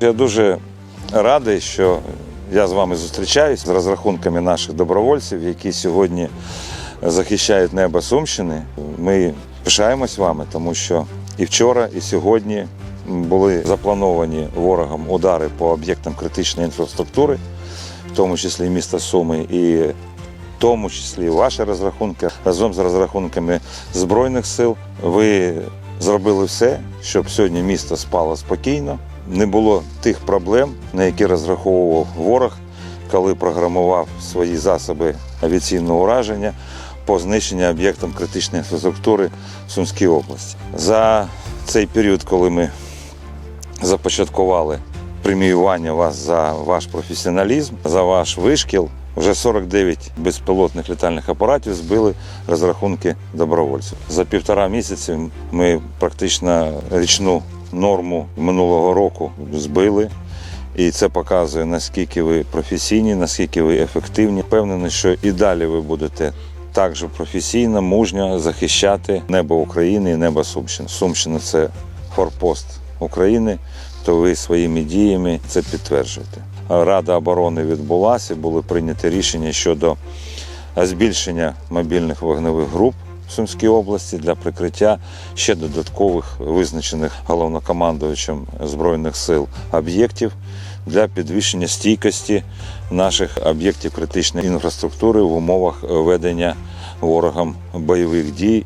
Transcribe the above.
Я дуже радий, що я з вами зустрічаюсь з розрахунками наших добровольців, які сьогодні захищають небо Сумщини. Ми пишаємось вами, тому що і вчора, і сьогодні були заплановані ворогом удари по об'єктам критичної інфраструктури, в тому числі міста Суми, і в тому числі ваші розрахунки разом з розрахунками Збройних сил. Ви зробили все, щоб сьогодні місто спало спокійно, не було тих проблем, на які розраховував ворог, коли програмував свої засоби авіаційного ураження по знищенню об'єктам критичної інфраструктури в Сумській області. За цей період, коли ми започаткували преміювання вас за ваш професіоналізм, за ваш вишкіл. Вже 49 безпілотних літальних апаратів збили розрахунки добровольців. За півтора місяці ми практично річну норму минулого року збили. І це показує, наскільки ви професійні, наскільки ви ефективні. Впевнений, що і далі ви будете так же професійно, мужньо захищати небо України і небо Сумщини. Сумщина це форпост України, то ви своїми діями це підтверджуєте. Рада оборони відбулася, були прийняті рішення щодо збільшення мобільних вогневих груп Сумській області для прикриття ще додаткових визначених головнокомандувачем Збройних сил об'єктів для підвищення стійкості наших об'єктів критичної інфраструктури в умовах ведення ворогом бойових дій